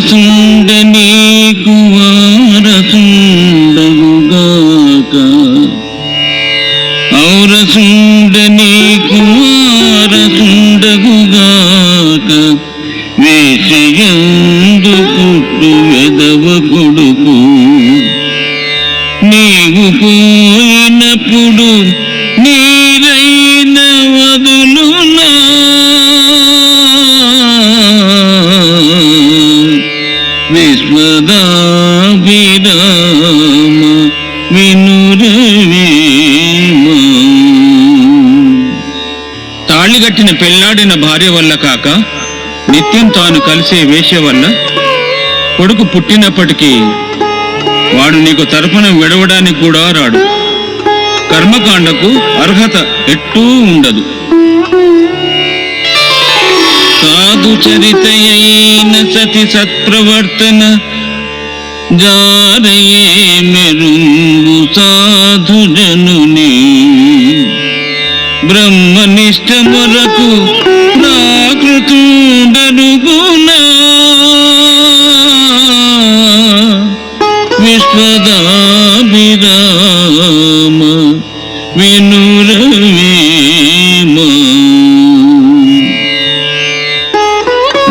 Jesus. తాళిగట్టిన పెళ్ళాడిన భార్య వల్ల కాక నిత్యం తాను కలిసే వేష వల్ల కొడుకు పుట్టినప్పటికీ వాడు నీకు తరపున విడవడానికి కూడా రాడు. కర్మకాండకు అర్హత ఎట్టూ ఉండదు. సాధు చరితయైన సతి సత్ప్రవర్తన జారయే మెరుంగు సాధుజనుని. బ్రహ్మనిష్ట మొరకు ప్రాకృతుండరుగునా విశ్వదాభిరామ వినురవేమ.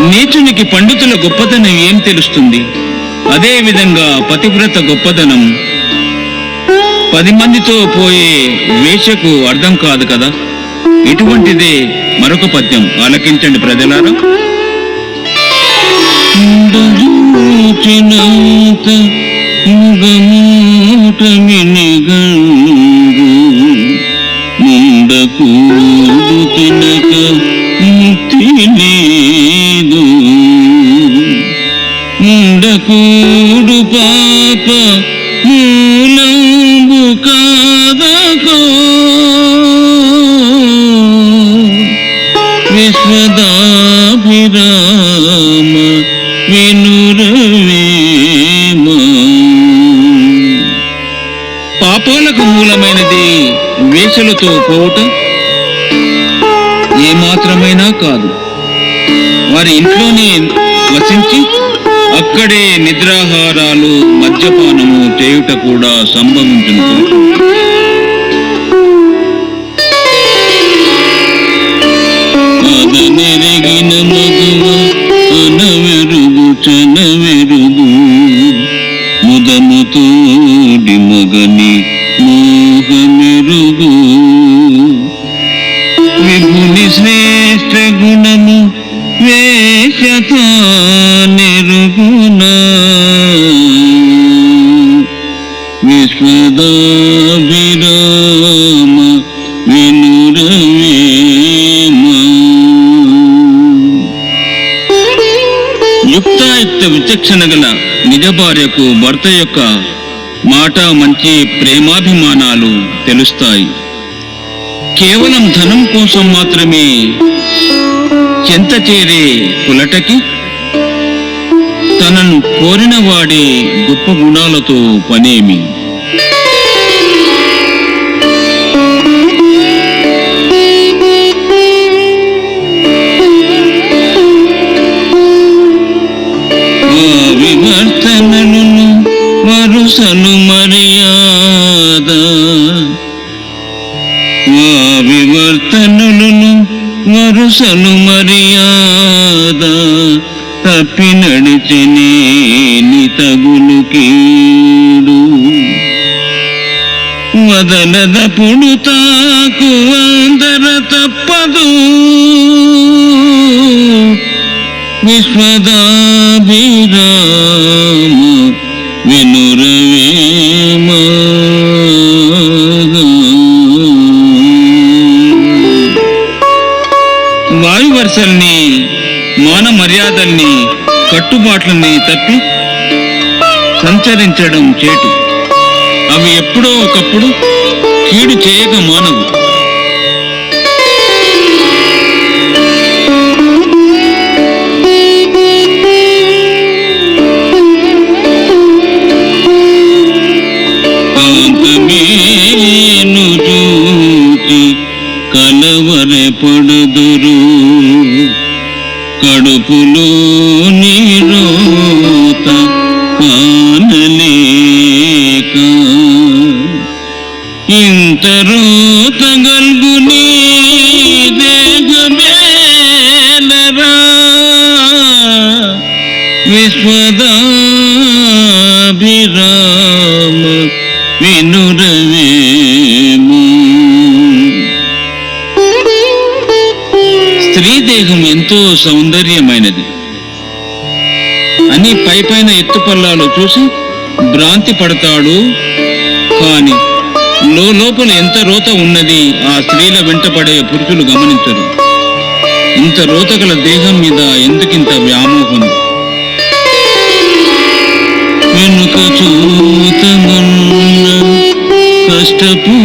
నీచునికి పండితుల గొప్పతనం ఏం తెలుస్తుంది? అదే విధంగా పతివ్రత గొప్పదనం పది మందితో పోయే వేషకు అర్థం కాదు కదా? ఇటువంటిదే మరొక పద్యం. ఆలకించండి ప్రజలారా. ఉండజూచినంత తినక ముక్తి లేదు పాప రామ వినురవేమ. పాపాలకు మూలమైనది వేషలతో పోవటం ఏమాత్రమైనా కాదు. వారి ఇంట్లోనే వసించి అక్కడే నిద్రాహారాలు మద్యపానము చేయుట కూడా సంభవించును. తోడి మగని మోహమెరుగు విభుని శ్రేష్ట గుణము వేషత నిరుగుణ విశ్వదాభిరామ వినురవేమ. యుక్తాయుక్త విచక్షణ గల నిజ భార్యకు భర్త యొక్క మాట మంచి ప్రేమాభిమానాలు తెలుస్తాయి. కేవలం ధనం కోసం మాత్రమే చెంత చేరే కులటకి తనను కోరిన వాడి గొప్ప గుణాలతో పనేమి? వివర్తనను వరుసను మర్యాద ఆ వివర్తనులను వరుసను మర్యాద తప్పి నడిచినేని తగులు కీడు వదలదపుడు తాకు అందర తప్పదు విశ్వదాభిరామ వినురవేమ వాయువర్షల్ని మాన మర్యాదల్ని కట్టుబాట్లని తప్పి సంచరించడం చేటు అవి ఎప్పుడో ఒకప్పుడు కీడు చేయక మానవు కలవరెపడుదురు కడుపులో నీరోత కానలేక ఇంత రోత గల్గుని విశ్వదాభిరామ వినురవే ఎంతో సౌందర్యమైనది. అని పై పైన ఎత్తుపల్లాలు చూసి భ్రాంతి పడతాడు. కాని లోపల ఎంత రోత ఉన్నది ఆ స్త్రీల వెంటపడే పురుషులు గమనించరు. ఇంత రోతగల దేహం మీద ఎందుకింత వ్యామోహం? వెనుక చూతమన్న కష్టపు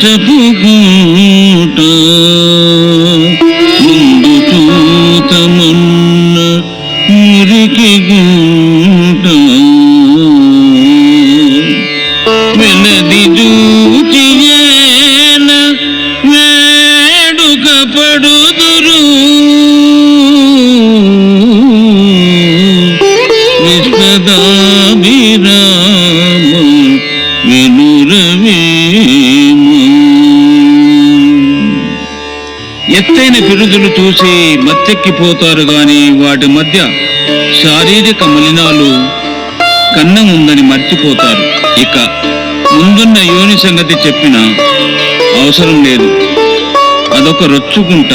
కష్టపు గూట. ముందు చూసి మత్తెక్కిపోతారు గాని వాటి మధ్య శారీరక మలినాలు కన్నముందని మర్చిపోతారు. ఇక ముందున్న యోని సంగతి చెప్పిన అవసరం లేదు. అదొక రొచ్చుకుంట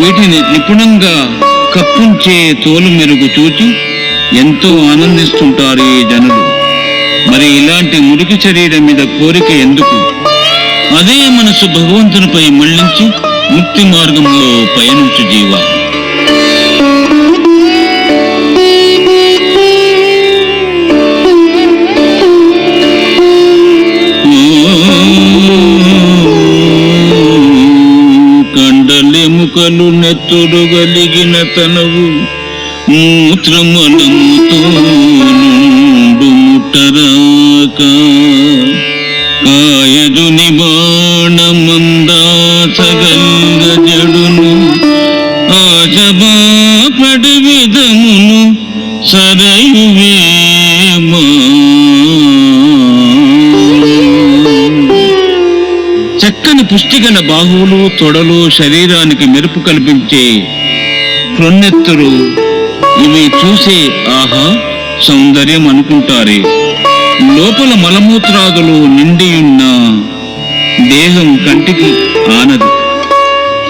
వీటిని నిపుణంగా కప్పుంచే తోలు మెరుగు చూచి ఎంతో ఆనందిస్తుంటారు ఈ జనులు. మరి ఇలాంటి మురికి శరీరం మీద కోరిక ఎందుకు? అదే మనసు భగవంతునిపై మళ్ళించి ముక్తి మార్గంలో పయనించు జీవ. కండలెముకలు నెత్తుడు గలిగిన తనవు మూత్రమలముతో నుండు ముట్టరాక కాయజుని బాణమందాసగంగ జడును ఆజబాపడి విధమును సరయువేమా చక్కని పుష్టిగల బాహువులు తొడలు శరీరానికి మెరుపు కల్పించే క్రొన్నెత్తురు ఇవి చూసే ఆహా సౌందర్యం అనుకుంటారే. లోపల మలమూత్రాదులు నిండియున్న దేహం కంటికి ఆనదు.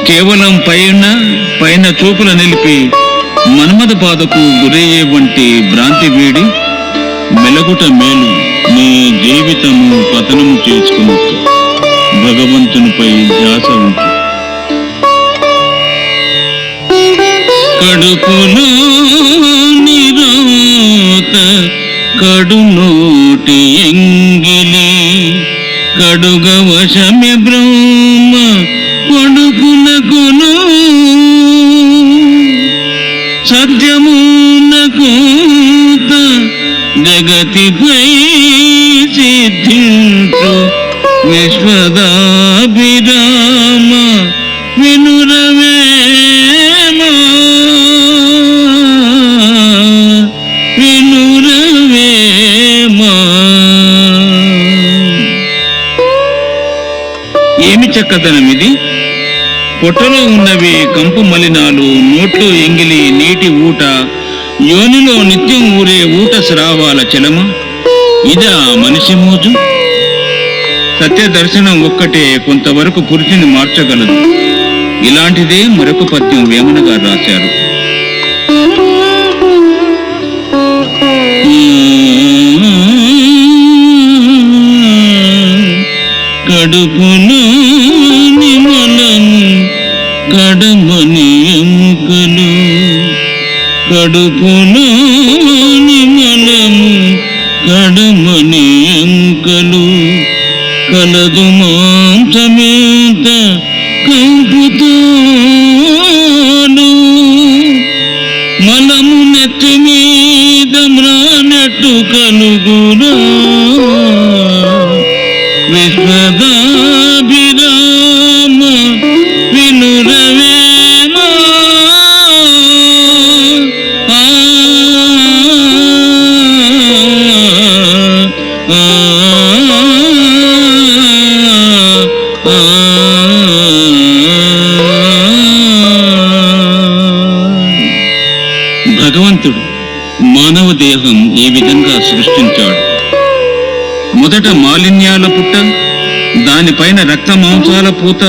కేవలం పైన పైన చూపుల నిలిపి మన్మద బాధకు గురయ్యే వంటి భ్రాంతి వీడి మెలగుట మేలు నీ జీవితము పతనము చేసుకున్నట్టు. భగవంతునిపై ధ్యాస ఉంటుంది కడుపులో నిరోత కడునోటి ఎంగిలి కడుగ వశమి బ్రహ్మ కొడుకునకును సత్యమునకూత జగతిపై సిద్ధించు విశ్వదాభిరామ చక్కదనం ఇది పొట్టలో ఉన్నవి కంపు మలినాలు నోట్లో ఎంగిలి నీటి ఊట యోనిలో నిత్యం ఊరే ఊట స్రావాల చలమ ఇదా మనిషి మోజు సత్య దర్శనం ఒక్కటే కొంతవరకు పురుషుని మార్చగలదు ఇలాంటిదే మరొక పద్యం వేమన గారు రాశారు కడుపులో నిమలము కడమని ఎముకలు కడుపులో నిమలము కడమని ఎముకలు కలదు మాంసమేత కంపుతోను దేహం ఈ విధంగా సృష్టించాడు. మొదట మాలిన్యాల పుట్ట దానిపైన రక్త మాంసాల పూత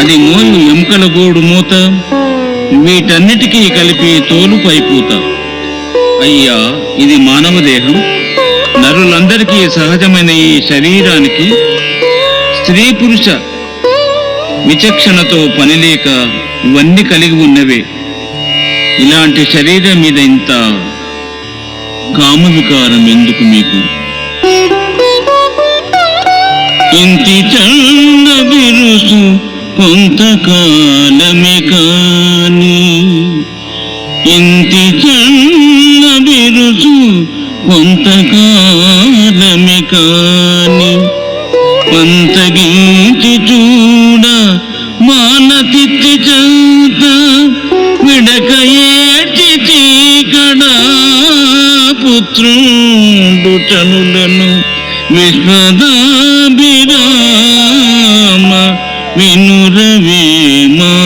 అది మోయు ఎముకల గోడు మూత వీటన్నిటికీ కలిపి తోలుపై పూత. అయ్యా ఇది మానవ దేహం. నరులందరికీ సహజమైన ఈ శరీరానికి స్త్రీ పురుష విచక్షణతో పనిలేక ఇవన్నీ కలిగి ఉన్నవే. ఇలాంటి శరీరం మీద ఇంత కామ వికారం ఎందుకు మీకు? ఇంటి చంద బిరుసు కొంతకాలమే కాని ఇంటి చంద బిరుసు కొంతకాలమే కాని పంతగించి చూడ మానతిత్తి చంత విడకయే పుత్రుండు చనులను విశ్వదాభిరామ వినురవేమా.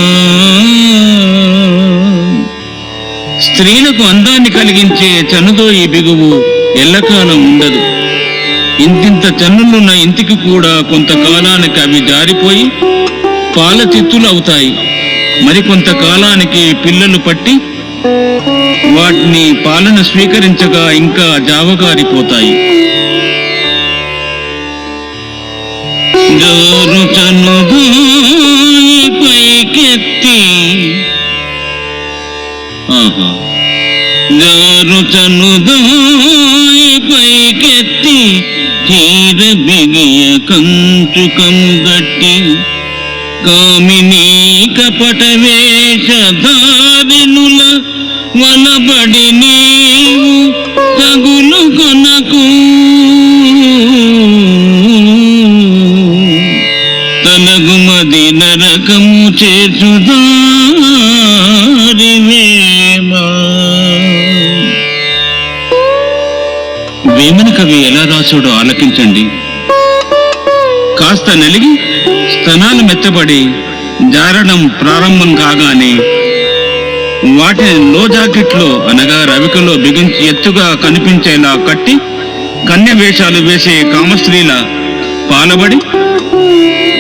స్త్రీలకు అందాన్ని కలిగించే చనుతో ఈ బిగువు ఎల్లకాలం ఉండదు. ఇంతింత చన్నులున్న ఇంటికి కూడా కొంతకాలానికి అవి జారిపోయి పాల చిత్తులు అవుతాయి. మరికొంతకాలానికి పిల్లలు పట్టి వాటిని పాలన స్వీకరించగా ఇంకా జావగారిపోతాయి. జోరుచను పైకెత్తి. పైకెత్తి. చీర బిగియ కంచుకం గట్టి కామినీ కపట వేషధారిణుల వలబడి నీవు తగులు కొనకు. తనగుమది నరకము చేర్చుదారివేమా వేమన కవి ఎలా రాశాడో ఆలకించండి. కాస్త నలిగి స్తనాలు మెత్తబడి జారడం ప్రారంభం కాగానే వాటిని లో జాకెట్లో అనగా రవికలో బిగించి ఎత్తుగా కనిపించేలా కట్టి కన్య వేషాలు వేసే కామస్త్రీల పాలబడి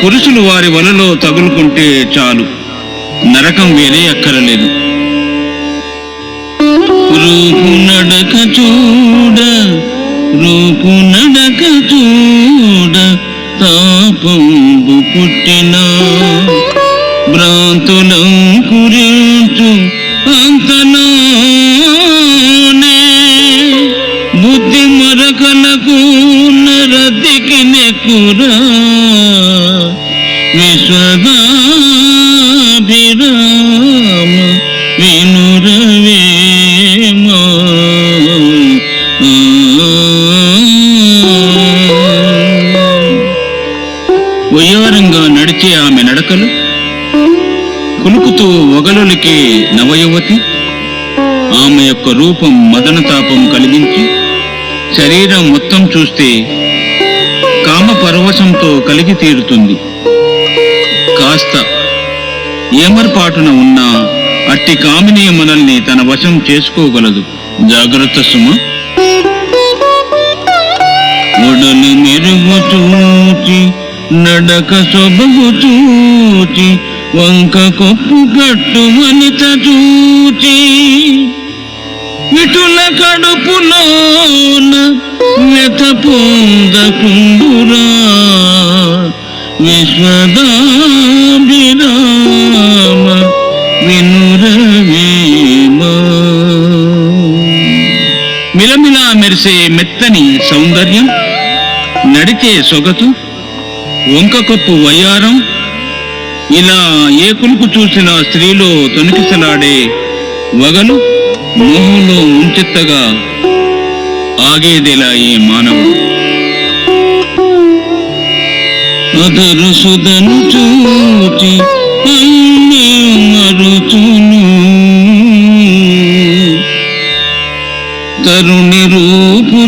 పురుషులు వారి వలలో తగులుకుంటే చాలు. నరకం వేరే అక్కరలేదు. రూపు నడక చూడ రూపు నడక చూడ తాపంబు పుట్టిన భ్రాంతులం కురించు అంతలోనే బుద్ధి మరకలకు నరదికి నెక్కురా విశ్వదా ఒగలులికే నవయువతి ఆమె యొక్క రూపం మదనతాపం కలిగించి శరీరం మొత్తం చూస్తే కామ పరవశంతో కలిగి తీరుతుంది. కాస్త ఏమర్పాటున ఉన్న అట్టి కామిని మనల్ని తన వశం చేసుకోగలదు. జాగ్రత్త సుమ. మెరుగు చూచి నడక సొబగు చూచి వంక కొప్పు కట్టు వనిత చూచి విటుల కడుపులోన వెత పొందకుండురా విశ్వదాభిరామ వినురవేమా. మిలమిలా మెరిసే మెత్తని సౌందర్యం నడిచే సొగసు వంకకొప్పు వయ్యారం ఇలా ఏ చూసిన స్త్రీలో తొనికిసలాడే వగలు మోహంలో ముంచెత్తగా ఆగేదిలా ఈ మానవుడు. అదరు సుదను చూచి మరుచును. తరుణి రూపు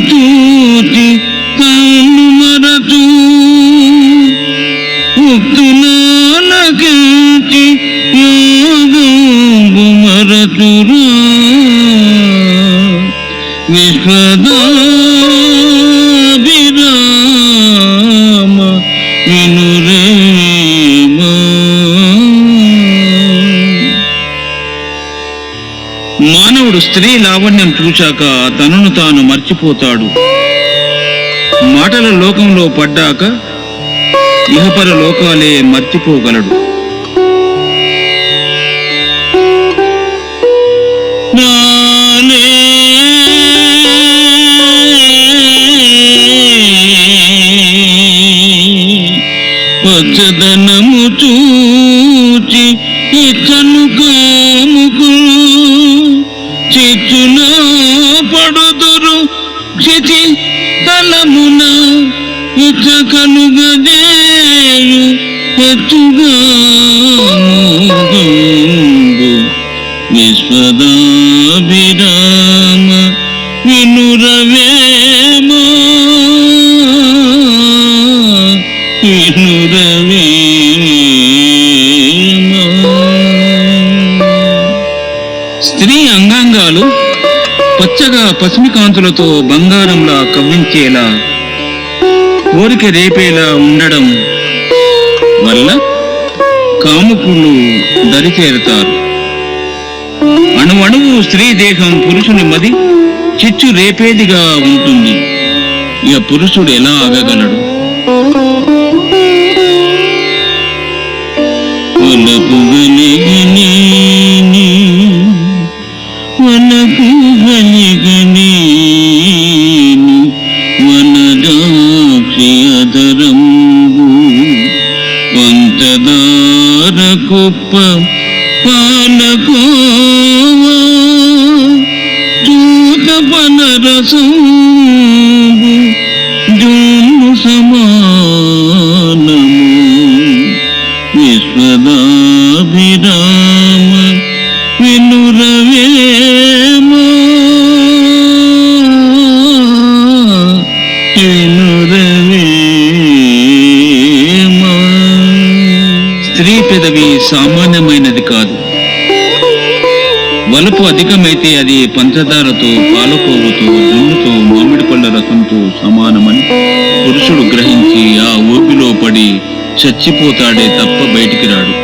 ఉక్తులాలకించి విశ్వదాభిరామ మానవుడు స్త్రీ లావణ్యం చూశాక తనను తాను మర్చిపోతాడు. మాటల లోకంలో పడ్డాక ఇహపర లోకాలే మర్చిపోగలడు. నాలే పచ్చదనము చూచి ఇచ్చను కాముకు చిచ్చున పడుదురు క్షితి తలమున ఇచ్చ కలుగజేయు హెచ్చుగా విశ్వదాభిరామ వినురవేమో. వినురవేమో. స్త్రీ అంగాంగాలు పచ్చగా పసిమికాంతులతో బంగారంలా కవ్వించేలా కోరిక రేపేలా ఉండడం వల్ల కాముకులు దరిచేరుతారు. అణువణువు స్త్రీ దేహం పురుషుని మది చిచ్చు రేపేదిగా ఉంటుంది. ఇక పురుషుడు ఎలా ఆగగలడు? కుప్ప పాలకో పనరసంబు జున్ను సమానము విశ్వదా వలుపు అధికమైతే అది పంచదారతో పాలకోవతో జున్నుతో మామిడి పళ్ళ రసంతో సమానమని పురుషుడు గ్రహించి ఆ ఊపిలో పడి చచ్చిపోతాడే తప్ప బయటికి రాడు.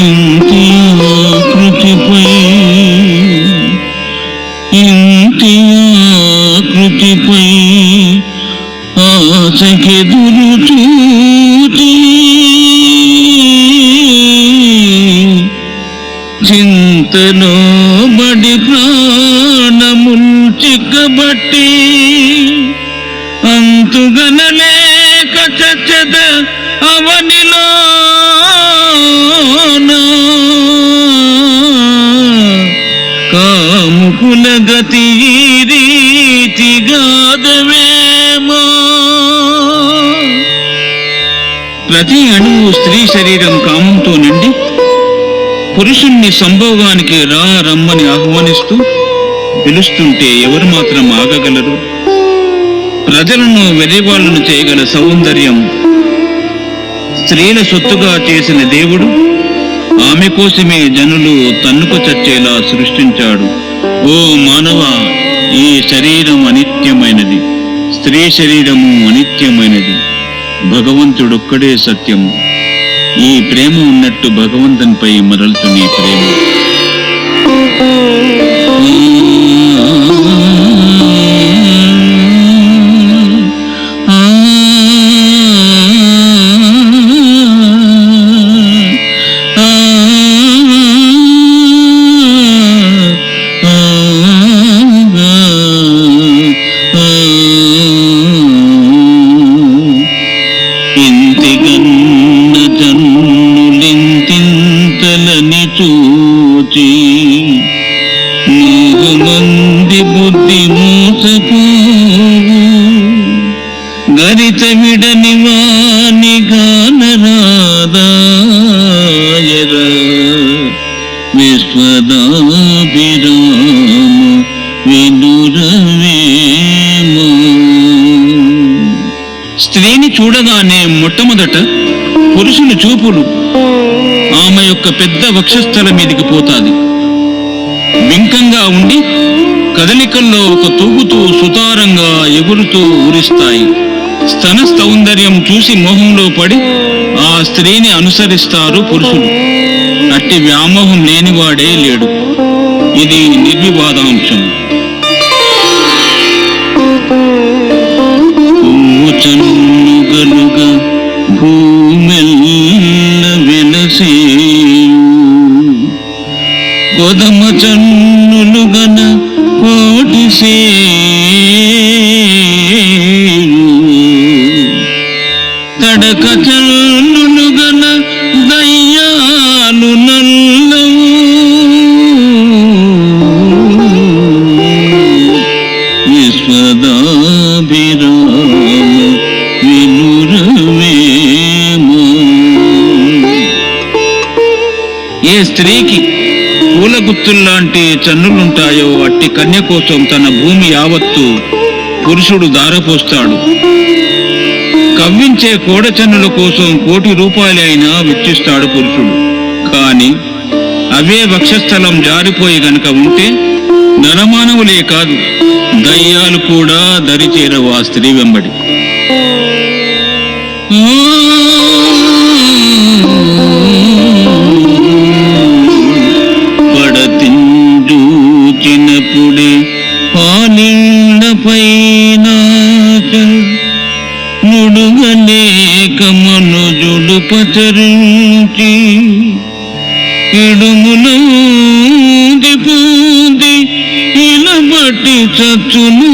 ఇంటి ఆకృతిపై ఇంటి చింతను బడి ప్రాణముల్ అంతుగనలే అంతుగనలేక చచ్చద అవనిలో కాముకుల గతి ఈ రీతిగాదవేమో ప్రతి అణువు స్త్రీ శరీరం కామంతో నిండి పురుషుణ్ణి సంభోగానికి రా రమ్మని ఆహ్వానిస్తూ పిలుస్తుంటే ఎవరు మాత్రం ఆగగలరు. ప్రజలను వెలివాళ్ళను చేయగల సౌందర్యం స్త్రీల సొత్తుగా చేసిన దేవుడు ఆమె కోసమే జనులు తన్నుకు చచ్చేలా సృష్టించాడు. ఓ మానవ ఈ శరీరం అనిత్యమైనది. స్త్రీ శరీరము అనిత్యమైనది. భగవంతుడొక్కడే సత్యము. ఈ ప్రేమ ఉన్నట్టు భగవంతునిపై మరలుతున్న ప్రేమ. చూడగానే మొట్టమొదట పురుషుని చూపులు ఆమె యొక్క పెద్ద వక్షస్థల మీదికి పోతాది. బింకంగా ఉండి కదలికల్లో ఒక తూగుతూ సుతారంగా ఎగురుతూ ఊరిస్తాయి. స్తన సౌందర్యం చూసి మోహంలో పడి ఆ స్త్రీని అనుసరిస్తారు పురుషులు. అట్టి వ్యామోహం లేనివాడే లేడు. ఇది నిర్వివాదాంశం. చన్నుగలుగా భూమెల్ల వెలసేయు. కొదమ చన్నులుగన కోటి సేయు స్త్రీకి పూల గుత్తుల్లాంటి చన్నులుంటాయో అట్టి కన్య కోసం తన భూమి యావత్తు పురుషుడు దారపోస్తాడు కవ్వించే కోడచన్నుల కోసం కోటి రూపాయలైనా వెచ్చిస్తాడు పురుషుడు. కాని అవే వక్షస్థలం జారిపోయి గనక ఉంటే నరమానవులే కాదు దయ్యాలు కూడా దరిచేరవు ఆ స్త్రీ వెంబడి. పడతింజూచినప్పుడే పాలిండ పైన నుడుగలేక మనుజుడు పచరించి ఇడుములంది పూంది ఇలబట్టి చచ్చును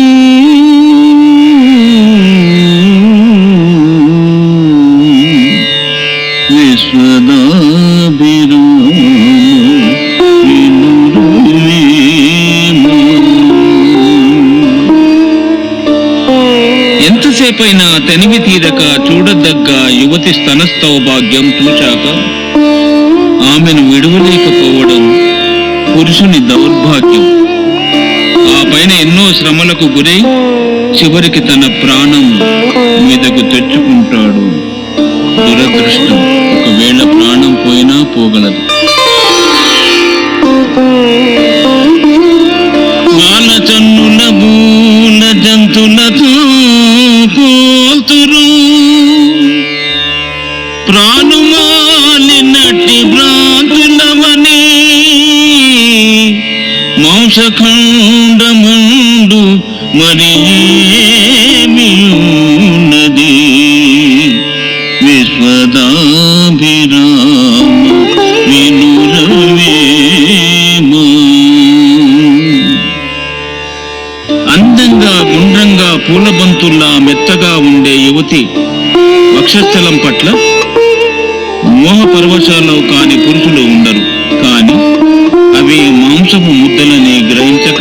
పైన తనివి తీరక చూడదగ్గ యువతి స్తనస్తౌభాగ్యం చూచాక ఆమెను విడువలేకపోవడం పురుషుని దౌర్భాగ్యం. ఆ పైన ఎన్నో శ్రమలకు గురై చివరికి తన ప్రాణం మీదకు తెచ్చుకుంటాడు. దురదృష్టం. ఒకవేళ ప్రాణం పోయినా పోగలదు. మాంసఖండమండు మరి ఏమి విశ్వదాభిరామ వినురవేము అందంగా గుండ్రంగా పూలబంతుల్లా మెత్తగా ఉండే యువతి వక్షస్థలం పట్ల మోహ పరవశాల్లో కాని పురుషులు ఉండరు. కానీ అవి మాంసపు ముద్దలని గ్రహించక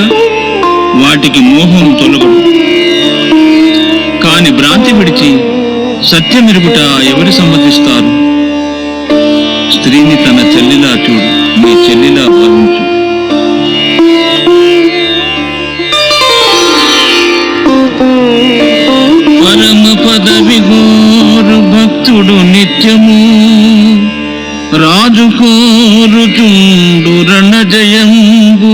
వాటికి మోహం తొలగడు. కాని భ్రాంతి విడిచి సత్యమెరుగుట ఎవరు సమ్మతిస్తారు? స్త్రీని తన చెల్లిలా చూడు నీ చెల్లిలా భావించు. పరమ పదవి గోరు భక్తుడు నిత్యము రాజు కోరుచుండు రణజయంబు.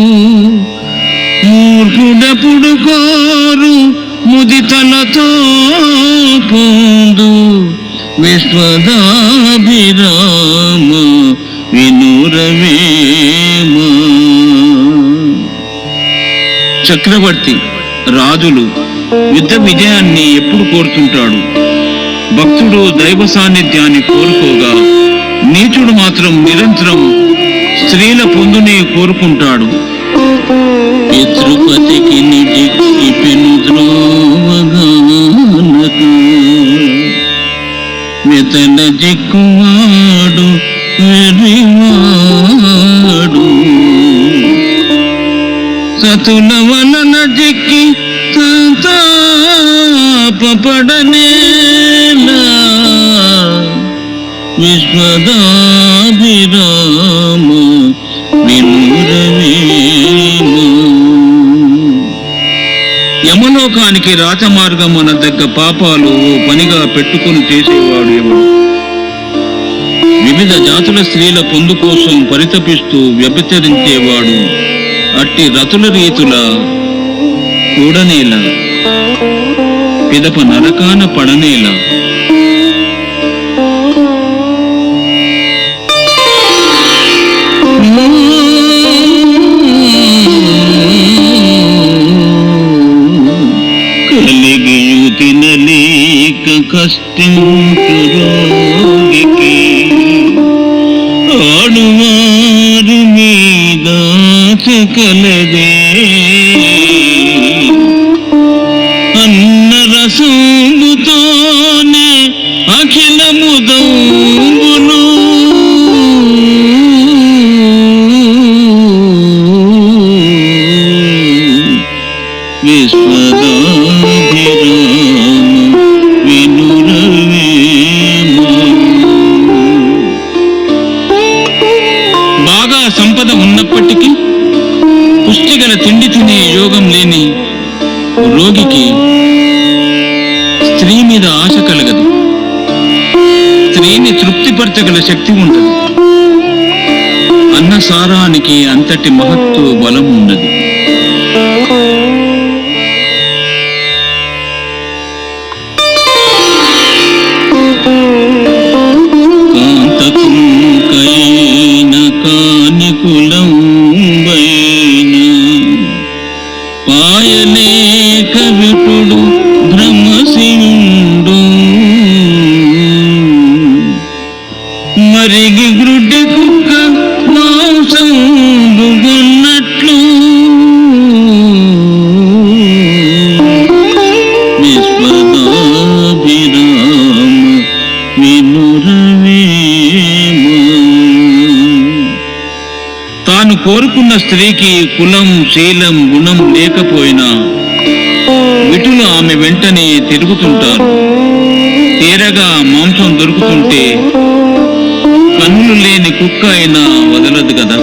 మూర్ఖుడపుడు కోరు ముదితలతో పొందు. విశ్వదాభిరామ వినురవేమ. చక్రవర్తి రాజులు యుద్ధ విజయాన్ని ఎప్పుడు కోరుతుంటాడు? భక్తుడు దైవ సాన్నిధ్యాన్ని కోరుకోగా నీచుడు మాత్రం నిరంతరం స్త్రీల పొందుని కోరుకుంటాడు. పితృపతికి నిడికి పెను ద్రోవగానకు జిక్కువాడు వెరివాడు సతుల వలన జిక్కి సంతాపడనేలా విశ్వదాభిరామ వినురవేమ యమలోకానికి రాచమార్గం పాపాలు ఓ పనిగా పెట్టుకుని చేసేవాడు ఎవడు? వివిధ జాతుల స్త్రీల పొందు కోసం పరితపిస్తూ వ్యభిచరించేవాడు అట్టి రతుల రీతుల కూడనేలా పిదప నరకాన పడనేలా. ಕಷ್ಟಿಂಕುರೋಗಿಕೆ ಆಡುವಾರು ಮೀದಾಚ ಕಲದೇ గల శక్తి ఉండదు అన్న సారానికి అంతటి మహత్తు బలం ఉన్నది. కాంతకుంకైన కానికులంబైన పాయలే ఉన్న స్త్రీకి కులం శీలం గుణం లేకపోయినా విటులు ఆమె వెంటనే తిరుగుతుంటారు. తీరగా మాంసం దొరుకుతుంటే కన్నులు లేని కుక్క అయినా వదలదు కదా?